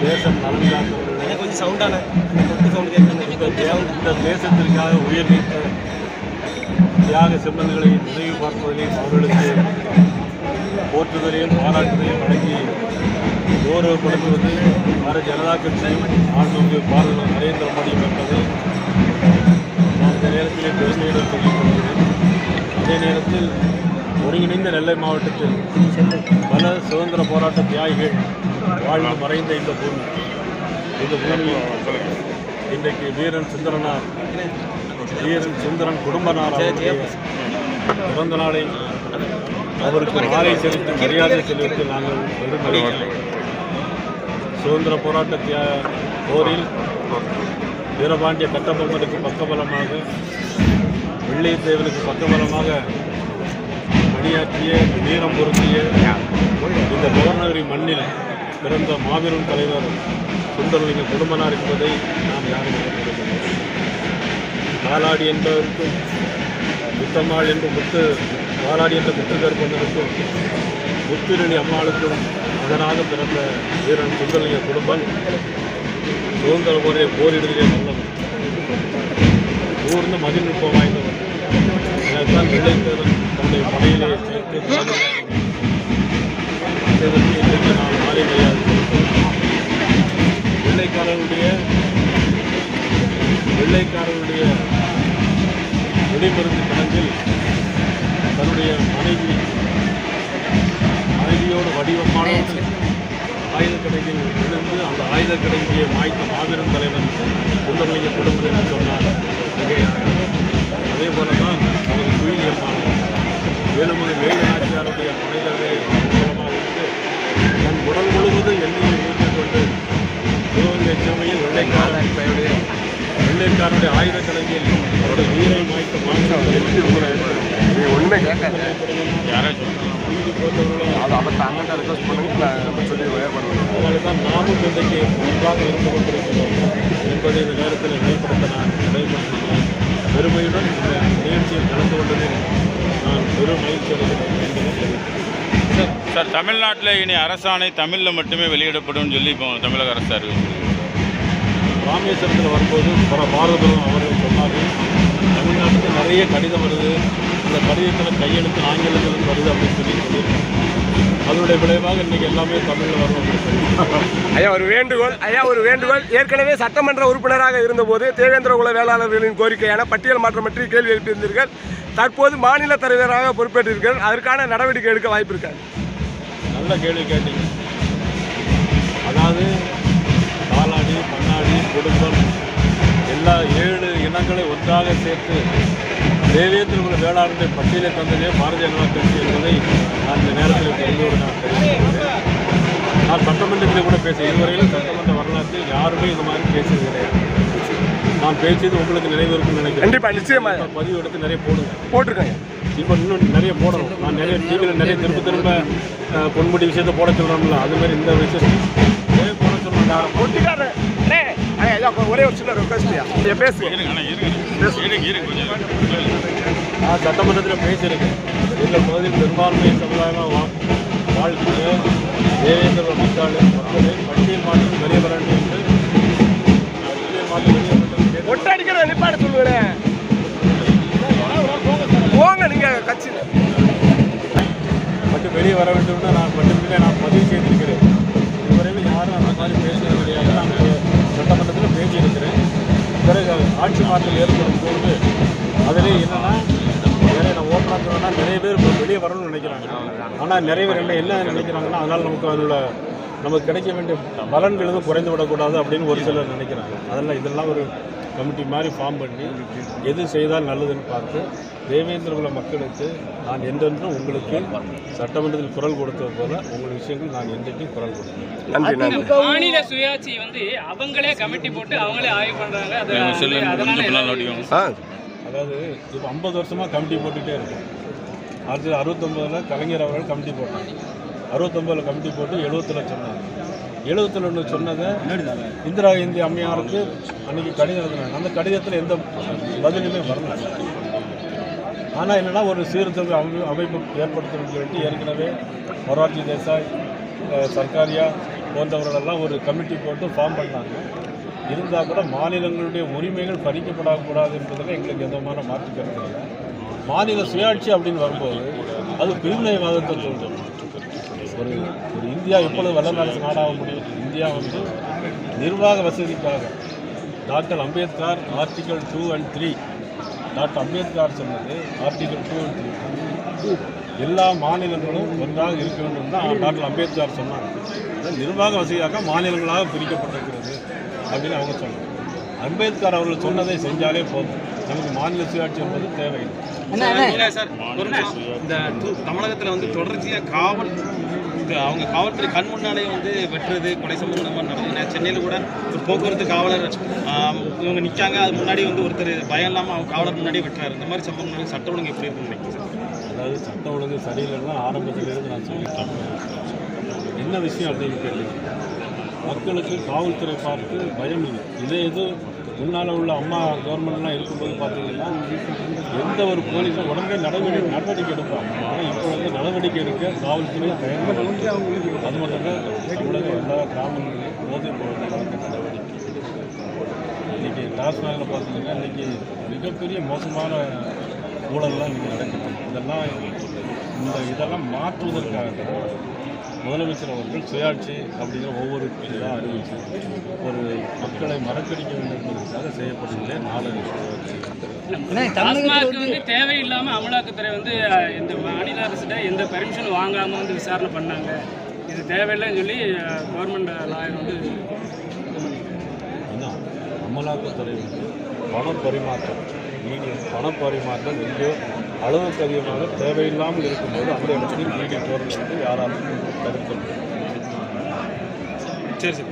தேசம் நலன் காத்தவர்களை கொஞ்சம் சவுண்டான சவுண்ட் கேட்குறது இந்த தேசத்திற்காக உயிர் நீத்த தியாக செம்மல்களை நினைவு பார்ப்பதிலையும் அவர்களுக்கு போற்றுதலையும் பாராட்டுதலையும் வழங்கி கௌரவப்படுத்துவது பாரதிய ஜனதா கட்சியும் ஆளுநர் பாரத நரேந்திர மோடியும் என்பதை இந்த நேரத்திலே பெருமையுடன் தெரிவிக்கொள்கிறேன் அதே நேரத்தில் ஒருங்கிணைந்த நெல்லை மாவட்டத்தில் பல சுதந்திர போராட்ட தியாகிகள் வாழ்ந்து மறைந்த இந்த பூமி. இந்த பூமி இன்றைக்கு வீரன் சுந்தரனார் வீரன் சுந்தரன் குடும்பனார் பிறந்த நாளை அவருக்கு மாலை செலுத்தி மரியாதை செலுத்தி நாங்கள் பெருமளவில் சுதந்திர போராட்ட தியா- போரில் வீரபாண்டிய கட்டபொம்மனுக்கு பக்கபலமாக வெள்ளையத்தேவனுக்கு பக்கபலமாக பணியாற்றிய வீரம் பொருத்திய இந்த கவர்னரி மண்ணில் பிறந்த மாபெரும் தலைவர் சுந்தரலிங்க குடும்பனார் என்பதை நாம் யாரும் மறந்துவிடவில்லை. என்பதற்கும் முத்தம்மாள் என்று முத்து காலாடி என்ற முத்துக்கருப்பந்தனுக்கும் முத்திரணி அம்மாளுக்கும் அதனாக பிறந்த வீரன் சுந்தரலிங்க குடும்பம் சுதந்திர போரே போரிடுதலே நல்லவர் ஊர்ந்து மதிநுட்பம் வாய்ந்தவர் எனக்குத்தான் விளைந்தவர் தன்னுடைய படையிலே சேர்த்து இதற்கு நான் மாலை கிடையாது வெள்ளைக்காரருடைய வெள்ளைக்காரருடைய வெடிமருந்து கணக்கில் தன்னுடைய மனைவி மனைவியோடு வடிவமான ஆயுத கடையில் இருந்து அந்த ஆயுத கடையை மாய்த்த மாபெரும் தலைவன் சுந்தரலிங்க குடும்பம் என்று சொன்னார். அதே போல தான் அவர் குயில் வேலுமணி வேலு நாச்சியாருடைய மனைதவே மூலமாக இருந்து தன் உடல் முழுவதும் எண்ணெயை ஊற்றிக் கொண்டு சிவகங்கை சிறுமையில் வெள்ளைக்காரன் வெள்ளைக்காரனுடைய ஆயுத கலைஞர் அவருடைய வீரை மாய்த்த மாபெரும் ஒன்றுமே கேட்காது யாராச்சும் போன்றவர்களை அது அவர்கிட்ட அண்ணன் ரெக்வஸ்ட் பண்ணுங்க நம்ம சொல்லி வேறுபடுவோம் அதனால தான் நாமும் இன்றைக்கு ஒன்றாக இருந்து கொண்டிருக்கிறோம் என்பதை இந்த நேரத்தில் மேம்படுத்த நான் பெருமையுடன் இந்த நிகழ்ச்சியில் கலந்து கொண்டதில் நான் பெரும் மகிழ்ச்சி சார் சார் தமிழ்நாட்டில் இனி அரசாணை தமிழில் மட்டுமே வெளியிடப்படும் சொல்லி இப்போ தமிழக அரசு அறிவிச்சிருக்கு. ராமேஸ்வரத்தில் வரும்போது பல பாரதம் அவர்கள் சொன்னார்கள். தமிழ்நாட்டுக்கு நிறைய கடிதம் வருது. அந்த கடிதத்தில் கையெழுத்து ஆங்கிலத்தில் வருது அப்படின்னு சொல்லி சொல்லியிருக்காங்க. அதனுடைய விளைவாக இன்றைக்கி எல்லாமே தமிழில் சொல்லி ஐயா ஒரு வேண்டுகோள் ஐயா ஒரு வேண்டுகோள். ஏற்கனவே சட்டமன்ற உறுப்பினராக இருந்தபோது தேவேந்திர குல வேளாளர்களின் கோரிக்கையான பட்டியல் மாற்றம் பற்றி கேள்வி எழுப்பியிருந்தீர்கள். தற்போது மாநில தலைவராக பொறுப்பேற்றிருக்கிறார். அதற்கான நடவடிக்கை எடுக்க வாய்ப்பு இருக்காது நல்ல கேள்வி கேட்டீங்க. அதாவது காலாடி பண்ணாடி குடும்பம் எல்லா ஏழு இனங்களை ஒன்றாக சேர்த்து தேவேந்திர குல வேளாண்மை பட்டியலை தந்ததே பாரதிய ஜனதா கட்சி என்பதை நான் இந்த நேரத்தில் தெரிந்தோடு நான் தெரிவிக்கிறேன் நான் சட்டமன்றத்தில் கூட பேச இதுவரையிலும் சட்டமன்ற வரலாற்றில் யாருமே இந்த மாதிரி பேசியது கிடையாது நான் பேசியது உங்களுக்கு நினைவு இருக்கும்னு நினைக்கிறேன். கண்டிப்பா நிச்சயமா. இப்ப பதிவு எடுத்து நிறைய போடுங்க. போட்டிருக்கேங்க. இப்போ இன்னும் நிறைய போடணும். நான் நிறைய டிவியில் நிறைய திரும்ப திரும்ப பொன்முடி விஷயத்தை போட சொல்கிறோம்ல அது மாதிரி இந்த விஷயம். போட ஐயா, ஒரே ஒரு சின்ன ரெக்வஸ்ட்யா நான் சட்டமன்றத்தில் பேசியிருக்கேன். எங்கள் பகுதியில் பெரும்பான்மை சமுதாயமாக வா வாழ்க்கைய தேவேந்திர மக்கள் மக்களை பட்டியல் வர வேண்டும்னு நான் மட்டுமே நான் பதிவு செய்திருக்கிறேன். இதுவரையில் யாரும் அந்த மாதிரி பேசுறது கிடையாது நான் சட்டமன்றத்தில் பேசியிருக்கிறேன். பிறகு ஆட்சி மாற்றம் ஏற்படும் போது அதிலே என்னென்னா நிறைய நான் ஓப்பனாக நிறைய பேர் வெளியே வரணும்னு நினைக்கிறாங்க. ஆனால் நிறைய பேர் என்ன என்ன நினைக்கிறாங்கன்னா அதனால் நமக்கு அதில் நமக்கு கிடைக்க வேண்டிய பலன்கள் எதுவும் குறைந்து விடக்கூடாது அப்படின்னு ஒரு சிலர் நினைக்கிறாங்க. அதெல்லாம் இதெல்லாம் ஒரு கமிட்டி மாதிரி ஃபார்ம் பண்ணி எது செய்தால் நல்லதுன்னு பார்த்து தேவேந்திர குல மக்களுக்கு நான் என்றென்றும் உங்களுக்கு சட்டமன்றத்தில் குரல் கொடுத்தது போல உங்கள் விஷயங்கள் நான் என்றைக்கும் குரல் கொடுத்தேன் மாநில சுயாட்சி வந்து அவங்களே கமிட்டி போட்டு அவங்களே ஆய்வு ஆ. அதாவது இப்போ ஐம்பது வருஷமாக கமிட்டி போட்டுகிட்டே இருக்கு. அது அறுபத்தொம்பதில் கலைஞர் அவர்கள் கமிட்டி போட்டாங்க. அறுபத்தொம்பதில் கமிட்டி போட்டு எழுபத்தில் சொன்னாங்க எழுபத்தில் ஒன்று சொன்னதை இந்திரா காந்தி அம்மையாருக்கு அன்றைக்கி கடிதம் எழுதினாங்க. அந்த கடிதத்தில் எந்த பதிலுமே வரல. ஆனால் என்னென்னா ஒரு சீர்திருத்த அமை அமைப்பு ஏற்படுத்தணும்னு சொல்லிட்டு ஏற்கனவே மொரார்ஜி தேசாய் சர்க்காரியா போன்றவர்களெல்லாம் ஒரு கமிட்டி போட்டு ஃபார்ம் பண்ணாங்க. இருந்தால் கூட மாநிலங்களுடைய உரிமைகள் பறிக்கப்படக்கூடாது என்பதில் எங்களுக்கு எந்த விதமான மாற்று கருத்து இல்லை. மாநில சுயாட்சி அப்படின்னு வரும்போது அது பிரிவினைவாதத்தை தூண்டும் ஒரு ஒரு இந்தியா எப்பொழுது வல்லரசு நாடாக முடியும் இந்தியா வந்து நிர்வாக வசதிக்காக. Doctor Ambedkar article two and three. Doctor Ambedkar சொன்னது ஆர்டிகல் டூ அண்ட் த்ரீ. எல்லா மாநிலங்களும் ஒன்றாக இருக்க வேண்டும் தான் டாக்டர் அம்பேத்கர் சொன்னாங்க. நிர்வாக வசதியாக மாநிலங்களாக பிரிக்கப்பட்டிருக்கிறது அப்படின்னு அவங்க சொன்னாங்க. அம்பேத்கர் அவர்கள் சொன்னதை செஞ்சாலே போதும். நமக்கு மாநில சுயாட்சி என்பது தேவையில்லை. சார். இந்த தமிழகத்துல வந்து தொடர்ச்சியா காவல் அவங்க காவல்துறை கண் முன்னாலே வந்து வெட்டுறது கொலை சம்பந்தமாக நடந்தது சென்னையில் கூட ஒரு போக்குவரத்து காவலர் இவங்க நிற்காங்க அது முன்னாடி வந்து ஒருத்தர் பயம் இல்லாமல் அவங்க காவலர் முன்னாடி வெட்டுறாரு. இந்த மாதிரி சம்பவங்கள் சட்ட ஒழுங்கு எப்படி இருக்குன்னு நினைக்கிறேன் அதாவது சட்ட ஒழுங்கு சரியில்லைன்னா ஆரம்பத்திலிருந்து நான் சொல்லிட்டேன். என்ன விஷயம் அப்படின்னு கேள்வி மக்களுக்கு காவல்துறை பார்த்து பயம் இல்லை. இதே இது முன்னால் உள்ள அம்மா கவர்மெண்ட்லாம் இருக்கும்போது பார்த்தீங்கன்னா எந்த ஒரு போலீஸும் உடனே நடவடிக்கை நடவடிக்கை எடுப்பாங்க. ஆனால் இப்போ வந்து நடவடிக்கை எடுக்க காவல்துறை தயங்குறது அது மட்டும் தமிழக எல்லா கிராமங்களிலும் போதைப் பொருள் நடவடிக்கை. இன்றைக்கி டாஸ்மாகில் பார்த்தீங்கன்னா இன்றைக்கி மிகப்பெரிய மோசமான ஊழல்லாம் இன்றைக்கி நடக்குது. இதெல்லாம் இந்த இதெல்லாம் மாற்றுவதற்காக தான் முதலமைச்சர் அவர்கள் சுயாட்சி அப்படிங்கிற ஒவ்வொரு இதாக அறிவிச்சு ஒரு மக்களை மறக்கடிக்க வேண்டும் என்பதற்காக செய்யப்படுகிற நாலு சுயாட்சி டாஸ்மாக் வந்து தேவையில்லாம அமலாக்கத்துறை வந்து இந்த மாநில அரசிட்ட எந்த பெர்மிஷன் வாங்காம வந்து விசாரணை பண்ணாங்க. இது தேவையில்லைன்னு சொல்லி கவர்மெண்ட் லாயர் வந்து அமலாக்கத்துறை வந்து பண பரிமாற்றம் நீதி பண பரிமாற்றம் எங்கேயோ அளவுக்கு அதிகமாக தேவையில்லாமல் இருக்கும்போது அந்த இடத்தில் நீதி போகிறது வந்து யாராலும் தடுக்க முடியும் சரி சார்.